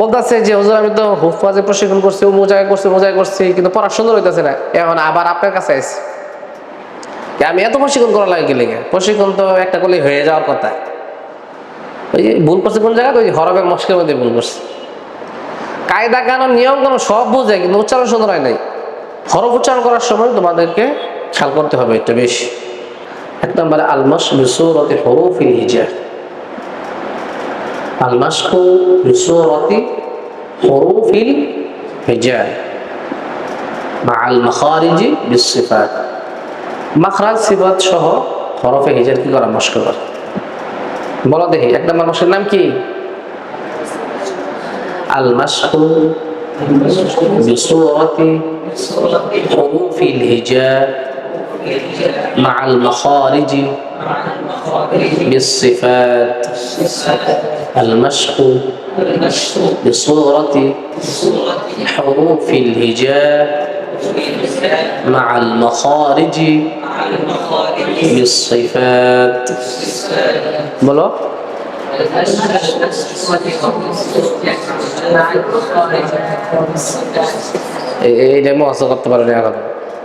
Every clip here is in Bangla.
বলতেছে যে, হুজুর, আমি তো হুফাজে প্রশিক্ষণ করছি ও মোজায় করছি মোজায় করছি, কিন্তু পড়া সুন্দর হইতেছে না। এখন আবার আপনার কাছে আইসি আমি এত প্রশিক্ষণ করা লাগে লেগে? প্রশিক্ষণ তো একটা করলে হয়ে যাওয়ার কথা। ওই যে ভুল করছে কোন জায়গায়? ওই হরফের মস্কের মধ্যে ভুল করছে। কায়দা, কানুন, নিয়ম কানুন সব বুঝে, কিন্তু উচ্চারণ সুন্দর হয় নাই। হরফ উচ্চারণ করার সময় তোমাদেরকে খেয়াল করতে হবে একটু বেশি। এক নম্বরে আলমাস বিসুরতি হরুফিল হিজা আলমাসকু বিসুরতি হরুফিল হিজা মা আল মাখারিজি বিসিফাত মাখরাজ সিফাত সহ হরফে হিজার কি করা মস্ক করে বলো দেখি এক নম্বর মস্কের নাম কি আল মাসকু বিসুরতি حروف الهجاء مع المخارج بالصفات المشق بصورة حروف الهجاء مع المخارج بالصفات বলো এই- এইটা মহাস করতে পারেন এখন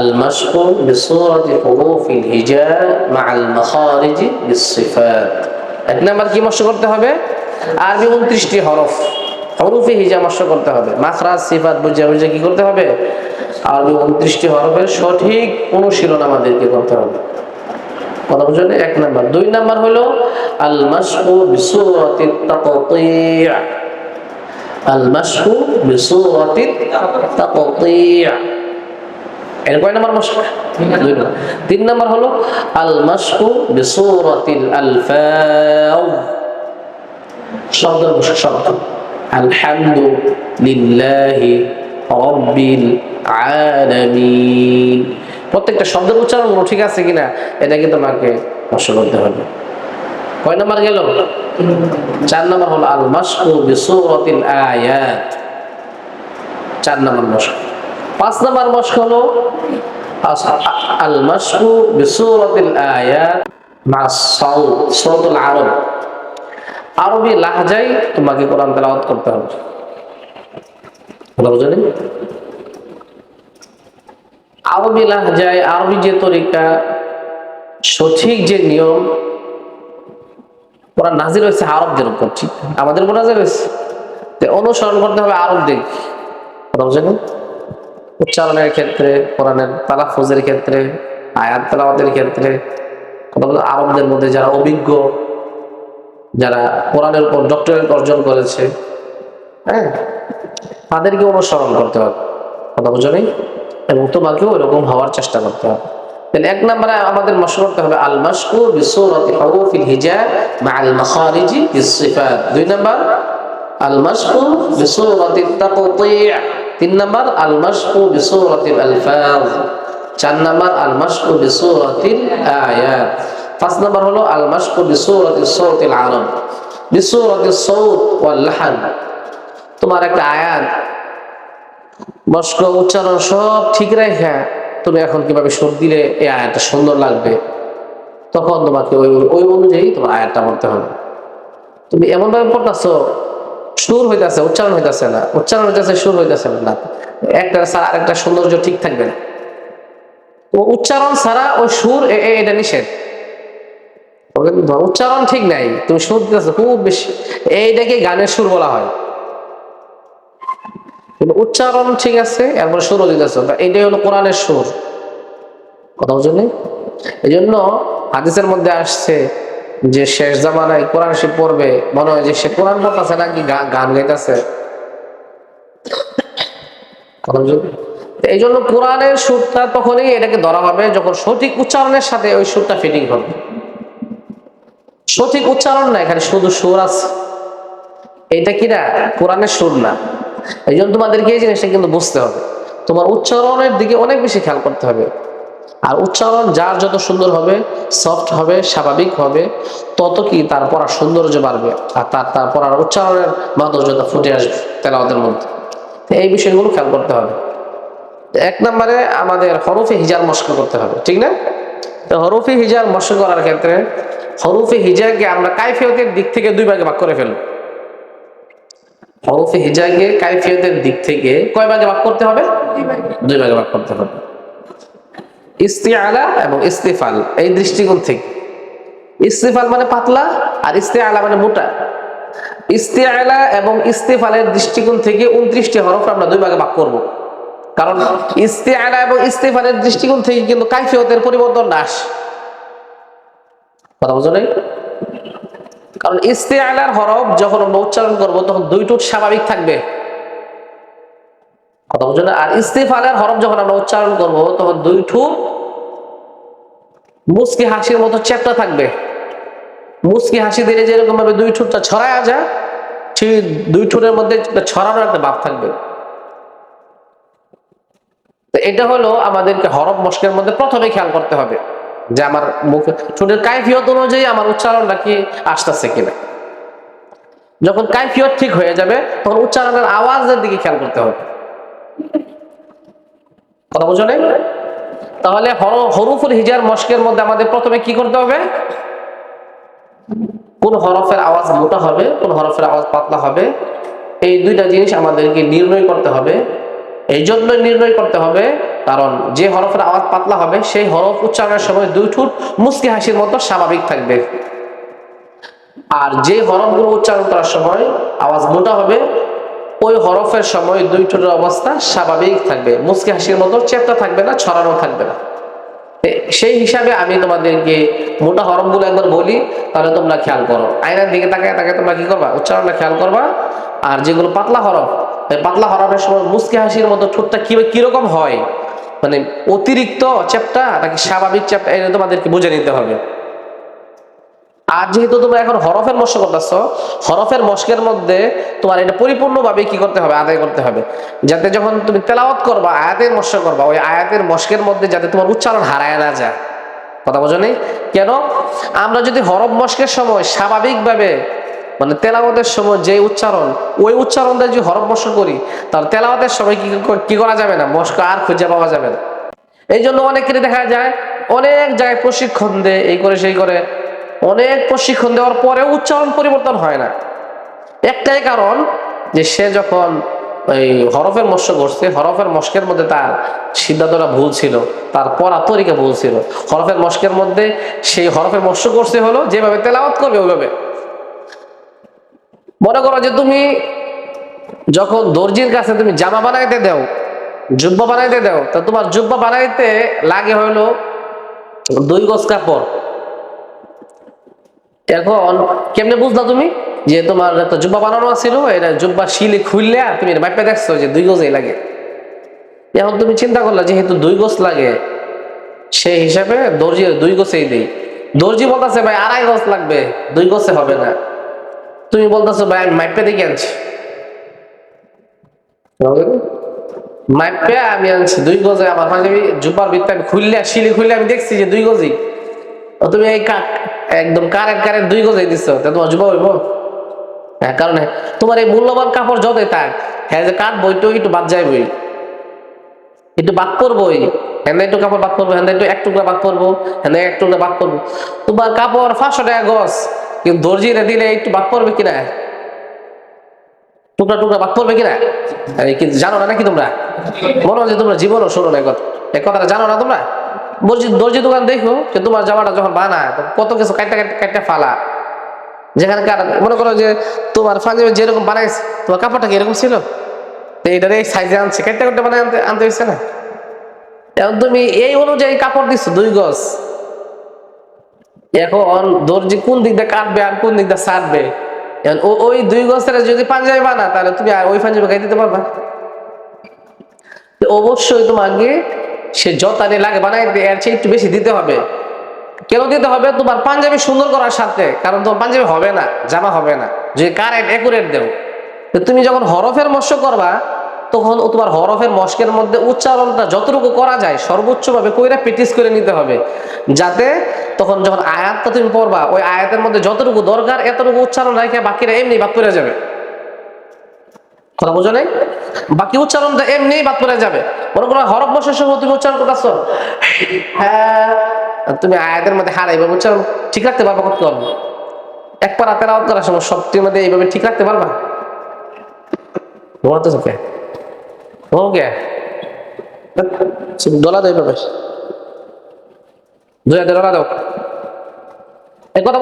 المشق بصورة حروف الهجاء مع المخارج بالصفات এক নাম্বার কি মশ করতে হবে আরবি উনত্রিশটি হরফ। হরফে হিজা মশ করতে হবে। মাখরাজ সিফাত বুঝে বুঝে কি করতে হবে? আরবি উনত্রিশটি হরফের সঠিক অনুশীলন আমাদেরকে করতে হবে। কথা বুঝলেন? এক নাম্বার। দুই নাম্বার হলো আল মাসহু বিসুরাতি তাকতিয়া আল মাসহু বিসুরাতি তাকতিয়া এর কয় নাম্বার মশক দুই নাম্বার। তিন নাম্বার হলো আল মাসহু বিসুরাতিল আলফাউ শব্দ শব্দ আলহামদুলিল্লাহি রব্বিল আলামিন। প্রত্যেকটা শব্দের উচ্চারণ ঠিক আছে কিনা, এটা কিন্তু তোমাকে নষ্ট করতে হবে। কয় নাম্বার গেল? চার নাম্বার হলো আল মাসকু বিসুরাতিল আয়াত। চার নাম্বার মশক। পাঁচ নাম্বার মশক হলো আল মাসকু বিসুরাতিল আয়াত মা সাউত আরব। আরবি লাহজাই তোমাকে কোরআন তেলাওয়াত করতে হবে। বুঝলেন আরবি লাহজায় আরবি যে তরিকা, সঠিক যে নিয়ম, ওরা নাজির হয়েছে আরবদের উপর, ঠিক আমাদের উপর নাজির হয়েছে? অনুসরণ করতে হবে আরবদের। কথা বুঝলেন উচ্চারণের ক্ষেত্রে, কোরআনের তালাফুজের ক্ষেত্রে, আয়াত তালাওয়াতের ক্ষেত্রে আরবদের মধ্যে যারা অভিজ্ঞ যারা কোরআনের উপর ডক্টরেট অর্জন করেছে হ্যাঁ? তাদেরকে অনুসরণ করতে হবে। কথা বুঝো নেই? এবং তোমাকেও এরকম হওয়ার চেষ্টা করতে হবে। তাহলে এক নম্বরে আমাদের মশ হবে আল মাসকু বিসুরাতি হুরুফিল হিজা মা আল মাখারিজি বিসিফাত। দুই নম্বর আল মাসকু বিসুরাতি তাকতি' তিন নম্বর আল মাসকু বিসুরাতিল আলফাজ। চার নম্বর আল মাসকু বিসুরাতিল আয়াত। পাঁচ নম্বর হলো আল মাসকু বিসুরাতি সৌতিল আরব বিসুরাতি সৌত ওয়াল লাহান। তোমার একটা আয়াত, মস্ক উচ্চারণ সব ঠিক রেখে তুমি এখন কীভাবে সুর দিলে এই আয়াতটা সুন্দর লাগবে? তখন তোমাকে ওই ওই অনুযায়ী তোমার আয়াতটা পড়তে হবে। তুমি এমন ভাবে পড়তেছো, সুর হইতাছে, উচ্চারণ হইতাছে না, উচ্চারণ হইতাছে, সুর হইতাছে না। একটা ছাড়া আরেকটা সৌন্দর্য ঠিক থাকবে না। উচ্চারণ ছাড়া ওই সুর এটা নিষেধ। উচ্চারণ ঠিক নাই, তুমি সুর দিতেছো খুব বেশি। এইটাকে গানের সুর বলা হয়। উচ্চারণ ঠিক আছে, এরপর সুরও দিতেছে এইটাই হলো কোরআনের সুর। কথা বুঝলি এই জন্য হাদিসের মধ্যে আসছে যে, শেষ জামানায় কোরআন সে পড়বে। মনে হয় যে সে কোরআন পড়তেছে নাকি গান গাইতেছে। এই জন্য কোরআনের সুরটা তখনই এটাকে ধরা হবে যখন সঠিক উচ্চারণের সাথে ওই সুরটা ফিটিং হবে। সঠিক উচ্চারণ না, এখানে শুধু সুর আছে। এটা কি না? কোরআনের সুর না। এই জন্য তোমাদেরকে এই জিনিসটা কিন্তু বুঝতে হবে। তোমার উচ্চারণের দিকে অনেক বেশি খেয়াল করতে হবে। আর উচ্চারণ যার যত সুন্দর হবে, সফট হবে, স্বাভাবিক হবে, তত কি তার পড়ার সৌন্দর্য বাড়বে। আর তার তার পড়ার উচ্চারণের মাধুর্যতা ফুটে আসবে তেলাওয়াতের মধ্যে। এই বিষয়গুলো খেয়াল করতে হবে। এক নম্বরে আমাদের হরফে হিজার মস্ক করতে হবে, ঠিক না? তো হরফে হিজার মস্ক করার ক্ষেত্রে হরফে হিজাকে আমরা কাইফিয়তের দিক থেকে দুই ভাগে ভাগ করে ফেলব। হরফে হিজাকে কাইফিয়তের দিক থেকে কয় ভাগে ভাগ করতে হবে? দুই ভাগে ভাগ করতে হবে। ইস্তিআলা এবং ইস্তিফাল, এই দৃষ্টিকোণ থেকে। ইস্তিফাল মানে পাতলা আর ইস্তিআলা মানে মোটা। ইস্তিআলা এবং ইস্তিফালের দৃষ্টিকোণ থেকে উনত্রিশটি হরফ আমরা দুই ভাগে ভাগ করব। কারণ ইস্তিআলা এবং ইস্তিফালের দৃষ্টিকোণ থেকে কিন্তু কাইফিয়তের পরিবর্তন না আসে। কথা বুঝো কারণ ইস্তেআলার হরফ যখন আমরা উচ্চারণ করব, তখন দুই টুট স্বাভাবিক থাকবে। কথা বুঝো না আর ইস্তিফালের হরফ যখন আমরা উচ্চারণ করব, তখন দুই ঠুট মুসকি হাসির মতো চ্যাপ্টা থাকবে। মুসকি হাসি দিলে যেরকম ভাবে দুই ঠোঁটটা ছড়ায় যায়, ঠিক দুই ঠোঁটের মধ্যে ছড়ানোর একটা ভাব থাকবে। এটা হলো আমাদেরকে হরফ মস্কের মধ্যে প্রথমে খেয়াল করতে হবে। যে আমার মুখে ঠোঁটের কাইফিয়ত অনুযায়ী আমার উচ্চারণটা কি আসতেছে কিনা? যখন কাইফিয়ত ঠিক হয়ে যাবে, তখন উচ্চারণের আওয়াজের দিকে খেয়াল করতে হবে। কথা বুঝো নেই তাহলে হর- হরুফুল হিজার মস্কের মধ্যে আমাদের প্রথমে কি করতে হবে? কোন হরফের আওয়াজ মোটা হবে, কোন হরফের আওয়াজ পাতলা হবে, এই দুইটা জিনিস আমাদেরকে নির্ণয় করতে হবে। এই জন্য নির্ণয় করতে হবে, কারণ যে হরফের আওয়াজ পাতলা হবে, সেই হরফ উচ্চারণের সময় দুই ঠোঁট মুসকি হাসির মতো স্বাভাবিক থাকবে। আর যে হরফগুলো উচ্চারণ করার সময় আওয়াজ মোটা হবে, ওই হরফের সময় দুই ঠোঁটের অবস্থা স্বাভাবিক থাকবে। মুসকি হাসির মতো চেপটা থাকবে না, ছড়ানো থাকবে না। সেই হিসাবে আমি তোমাদেরকে মোটা হরফগুলো একবার বলি, তাহলে তোমরা খেয়াল করো। আয়নার দিকে তাকায় তাকায় তোমরা কি করবা? উচ্চারণটা খেয়াল করবা। আর যেগুলো পাতলা হরফ পাতলা হরফের সময় মুসকি হাসির মতো ঠোঁটটা কি কীরকম হয়? মানে অতিরিক্ত চ্যাপটা নাকি স্বাভাবিক চ্যাপটা এটা তোমাদেরকে বুঝে নিতে হবে। আর যেহেতু তোমরা এখন হরফের মস্ক করতেছ, হরফের মস্কের মধ্যে তোমার এটা পরিপূর্ণভাবে কি করতে হবে? আদায় করতে হবে। যাতে যখন তুমি তেলাওয়াত করবা, আয়াতের মস্ক করবা, ওই আয়াতের মস্কের মধ্যে যাতে তোমার উচ্চারণ হারায় না যায়। কথা বোঝো নেই? কেন? আমরা যদি হরফ মস্কের সময় স্বাভাবিকভাবে মানে তেলাওয়াতের সময় যে উচ্চারণ, ওই উচ্চারণ দিয়ে যদি হরফ মস্ক করি তাহলে তেলাওয়াতের সময় কি কি করা যাবে না? মস্ক আর খুঁজে পাওয়া যাবে না। এই জন্য অনেকেরই দেখা যায়, অনেক জায়গায় প্রশিক্ষণ দেয়, এই করে সেই করে। অনেক প্রশিক্ষণ দেওয়ার পরেও উচ্চারণ পরিবর্তন হয় না। একটাই কারণ যে সে যখন ওই হরফের মস্ক করছে, হরফের মস্কের মধ্যে তার সিদ্ধান্তটা ভুল ছিল, তার পড়া তরিকা ভুল ছিল। হরফের মস্কের মধ্যে সেই হরফের মস্ক করছে হলো, যেভাবে তেলাওয়াত করবে, ওইভাবে। মনে করো যে তুমি যখন দর্জির কাছে তুমি জামা বানাইতে দাও, জুব্বা বানাইতে দাও, তা তোমার জুব্বা বানাইতে লাগে হইল দুই গজ কাপড়। এখন কেমনে বুঝলা তুমি? যে তোমার একটা জুব্বা বানানো ছিল এটা জুব্বা শিলে খুললে তুমি মাইপে দেখছ যে দুই গজই লাগে। এখন তুমি চিন্তা করলা, যেহেতু দুই গজ লাগে, সেই হিসাবে দর্জির দুই গছেই দেই। দর্জি বলতেছে, ভাই, আড়াই গজ লাগবে, দুই গছে হবে না। তুমি বলতেছো ভাই আমি মাইপে দেখে আনছি। মাইপে আমি আনছি দুই গজে। আমার পাঞ্জাবি জুব্বার ভিতরে আমি খুললে শিলি খুললে আমি দেখছি যে দুই গজই। ও তুমি এই কা- একদম কারেন্ট কারেন্ট দুই গজে দিচ্ছ তা তোমার জুবা হইব? হ্যাঁ কারণ তোমার এই মূল্যবান কাপড় যতই থাক হ্যাঁ যে কাঠ বইটো একটু বাদ যায় বই একটু বাদ করবোই। হ্যাঁ একটু কাপড় বাদ করব হ্যাঁ একটু এক টুকরা বাদ করব হ্যাঁ এক টুকরা বাদ করব। তোমার কাপড় পাঁচশো টাকা গছ কিন্তু দর্জিরে দিলে একটু বাদ পড়বে কিনা? টুকরা টুকরা বাদ পড়বে কিনা? এই কি জানো না নাকি তোমরা? হয় যে তোমরা জীবনও শোনো না কথা এই কথাটা জানো না তোমরা? দর্জি দর্জি দোকান দেখো যে তোমার জামাটা যখন বানায় কত কিছু কাটটা কাটটা ফালা। যেখানে কার মনে করো যে তোমার পাঞ্জাবি যেরকম বানাইছে, তোমার কাপড়টা কি এরকম ছিল? এইটার এই সাইজে আনছে কাটটা কাটটা বানায় আনতে আনতে হয়েছে না? এখন তুমি এই অনুযায়ী কাপড় দিচ্ছ দুই গজ। এখন দর্জি কোন দিক দিয়ে কাটবে আর কোন দিক দিয়ে ও- ওই দুই গজের যদি পাঞ্জাবি বানা তাহলে তুমি ওই পাঞ্জাবি গাই দিতে পারবা। অবশ্যই তোমাকে সে যতানি লাগে বানাইতে, এর চেয়ে একটু বেশি দিতে হবে। কেন দিতে হবে? তোমার পাঞ্জাবি সুন্দর করার সাথে, কারণ তোমার পাঞ্জাবি হবে না, জামা হবে না। যদি কারেন্ট একুরেট দেও। তুমি যখন হরফের মস্ক করবা তখন তোমার হরফের মস্কের মধ্যে উচ্চারণটা যতটুকু করা যায় সর্বোচ্চভাবে কইরা প্র্যাকটিস করে নিতে হবে। যাতে তখন যখন আয়াতটা তুমি পড়বা, ওই আয়াতের মধ্যে যতটুকু দরকার, এতটুকু উচ্চারণ রাখে বাকিরা এমনি বাদ পড়ে যাবে। কথা নাই? বাকি উচ্চারণটা এমনি বাদ পড়ে যাবে। মনে করো হরফ তুমি উচ্চারণ করতেছো। হ্যাঁ তুমি আয়াতের মধ্যে হারাইবে উচ্চারণ ঠিক রাখতে পারবা করতে পারব একবার আওয়াজ করার সময় সবটির মধ্যে এইভাবে ঠিক রাখতে পারবা? কে ডলা দুই হাজার ডলা দাও। কথা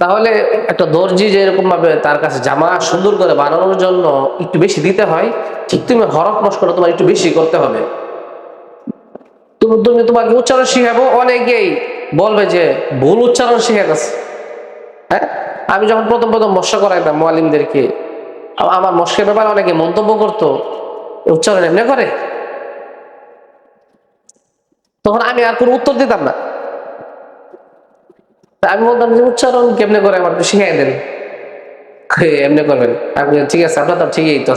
তাহলে একটা দর্জি যে এরকম ভাবে তার কাছে জামা সুন্দর করে বানানোর জন্য একটু বেশি দিতে হয়, ঠিক তুমি হরফ মস্করা তোমার একটু বেশি করতে হবে। তুমি তুমি তোমাকে উচ্চারণ শিখাবো অনেকেই। বলবে যে ভুল উচ্চারণ শিখে গেছে। হ্যাঁ? আমি যখন প্রথম প্রথম মস্কা করাইতাম মোয়ালিমদেরকে আমার মস্কের ব্যাপারে অনেকে মন্তব্য করতো উচ্চারণ এমনি করে। তখন আমি আর কোনো উত্তর দিতাম না। আমি বলতাম যে, উচ্চারণ কেমনে করে আমার শিখাই দেন। এমনি করবেন। আপনি ঠিক আছে, আপনার তো ঠিকই তো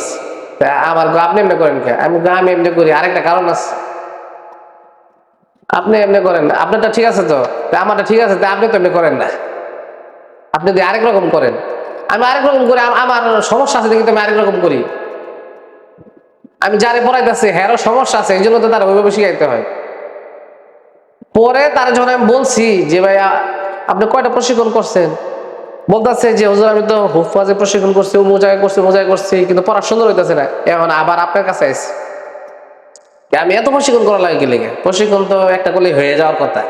আমার আপনি এমনি করেন কে? আমি আমি এমনি করি, আরেকটা কারণ আছে। আপনি এমনি করেন, আপনারটা ঠিক আছে তো? তা আমারটা ঠিক আছে, তা আপনি তো এমনি করেন না। আপনি যদি আরেক রকম করেন। আমি আরেক রকম করি আমার সমস্যা আছে দেখি তো আমি আরেক রকম করি। আমি যারে পড়াইতেছি হ্যারও সমস্যা আছে এই জন্য তো তার ওইভাবে শিখাইতে হয়। পরে তার যখন আমি বলছি যে ভাই আপনি কয়টা প্রশিক্ষণ করছেন? বলতেছে যে, হুজুর, আমি তো হুফাজে প্রশিক্ষণ করছি ও মোজায় করছি মোজায় করছি, কিন্তু পড়া সুন্দর হইতেছে না। এখন আবার আপনার কাছে আইসি আমি এত প্রশিক্ষণ করা লাগে গেলে প্রশিক্ষণ তো একটা করলে হয়ে যাওয়ার কথা।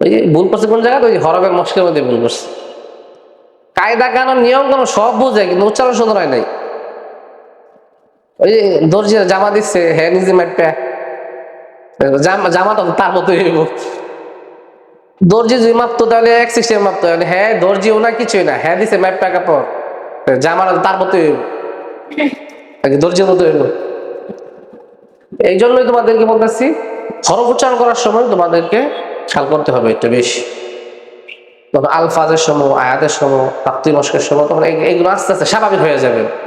ওই ভুল করছে কোন জায়গায়? ওই হরবের মস্কের মধ্যে ভুল করছে। কায়দা কানুন, নিয়ম কানুন সব বুঝে, কিন্তু উচ্চারণ সুন্দর হয় নাই। ওই দর্জি জামা দিচ্ছে হ্যাঁ নিজে মাইপে জামা তো তার মতোই দর্জি যদি মাপতো তাহলে এক সিস্টেম মাপতো হ্যাঁ দর্জিও না, কিছুই না। হ্যাঁ দিছে মাইপা কাপড় জামাটা তো তার মতোই হইব। দর্জির মতো হইব। এই জন্যই তোমাদেরকে বলতেছি হরফ উচ্চারণ করার সময় তোমাদেরকে খেয়াল করতে হবে একটু বেশি। তখন আলফাজের সময় আয়াতের সময় প্রাপ্তি নস্কের সময় তখন এই- এইগুলো আস্তে আস্তে স্বাভাবিক হয়ে যাবে।